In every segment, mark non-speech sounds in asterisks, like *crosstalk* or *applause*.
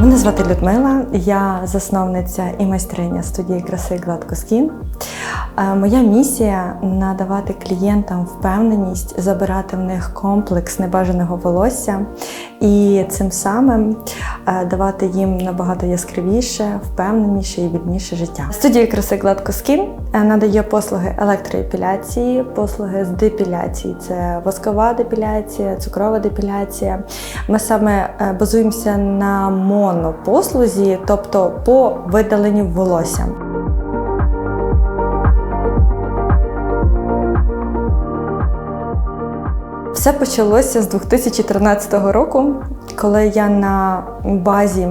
Мене звати Людмила, я засновниця і майстриня студії краси Гладко Скін. Е, Моя місія надавати клієнтам впевненість, забирати в них комплекс небажаного волосся і цим самим е, давати їм набагато яскравіше, впевненіше і вільніше життя. Студія краси Гладко Скін е, надає послуги електроепіляції, послуги з депіляції. Це воскова депіляція, цукрова депіляція. Ми саме е, базуємося на монопослузі, тобто по видаленню волосся. Все почалося з 2013 року, коли я на базі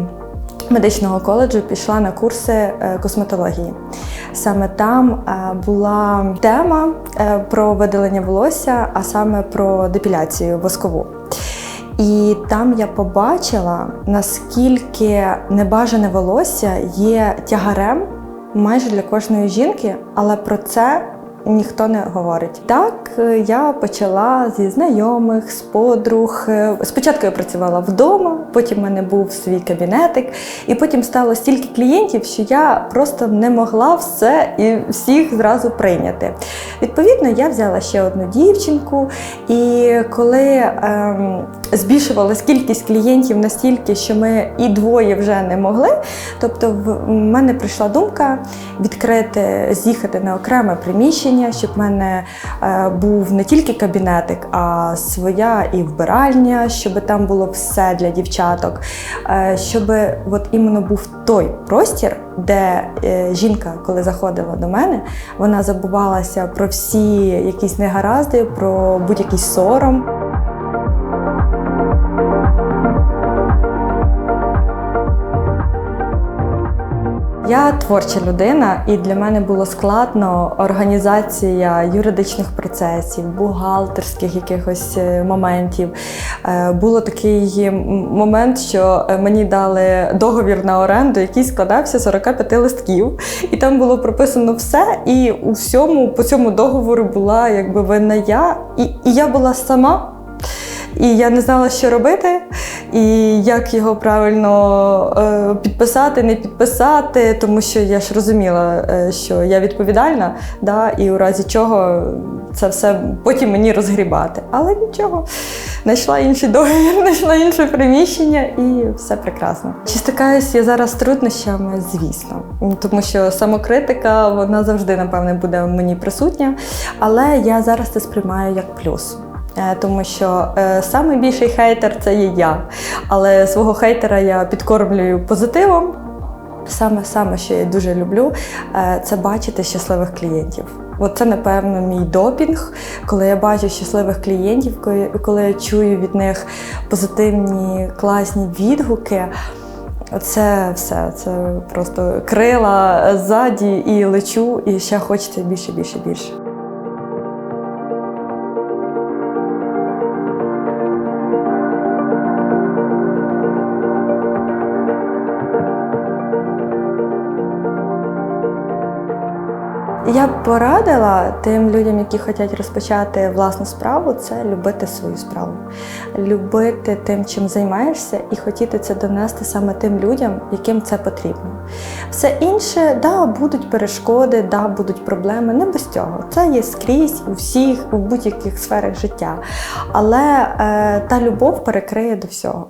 медичного коледжу пішла на курси е, косметології. Саме там е, була тема е, про видалення волосся, а саме про депіляцію воскову. І там я побачила, наскільки небажане волосся є тягарем майже для кожної жінки, але про це ніхто не говорить. Так, е, я почала зі знайомих, з подруг. Е, Спочатку я працювала вдома, потім в мене був свій кабінетик, і потім стало стільки клієнтів, що я просто не могла все і всіх зразу прийняти. Відповідно, я взяла ще одну дівчинку, і коли ем, збільшувалась кількість клієнтів настільки, що ми і двоє вже не могли, тобто в мене прийшла думка відкрити, з'їхати на окреме приміщення, щоб в мене е, був не тільки кабінетик, а своя і вбиральня, щоб там було все для дівчаток, е, щоб от іменно був той простір, де е, жінка, коли заходила до мене, вона забувалася про всі якісь негаразди, про будь-який сором. Я творча людина, і для мене було складно організація юридичних процесів, бухгалтерських якихось е, моментів. Е, Було такий момент, що е, мені дали договір на оренду, який складався з 45 листків, і там було прописано все. І у всьому по цьому договору була якби винна я, і, і я була сама. І я не знала, що робити, і як його правильно е, підписати, не підписати, тому що я ж розуміла, е, що я відповідальна, да, і у разі чого це все потім мені розгрібати. Але нічого, знайшла інший договір, *laughs* знайшла інше приміщення і все прекрасно. Чи стикаюсь я зараз з труднощами? Звісно, тому що самокритика вона завжди, напевне, буде мені присутня, але я зараз це сприймаю як плюс. Е, Тому що е, найбільший хейтер це є я. Але свого хейтера я підкормлюю позитивом. Саме саме, що я дуже люблю, е, це бачити щасливих клієнтів. От це, напевно, мій допінг, коли я бачу щасливих клієнтів, коли я чую від них позитивні, класні відгуки. Це все, це просто крила ззаді і лечу, і ще хочеться більше, більше, більше. Я б порадила тим людям, які хочуть розпочати власну справу, це любити свою справу, любити тим, чим займаєшся, і хотіти це донести саме тим людям, яким це потрібно. Все інше, да, будуть перешкоди, да, будуть проблеми. Не без цього. Це є скрізь у всіх, у будь-яких сферах життя. Але е, та любов перекриє до всього.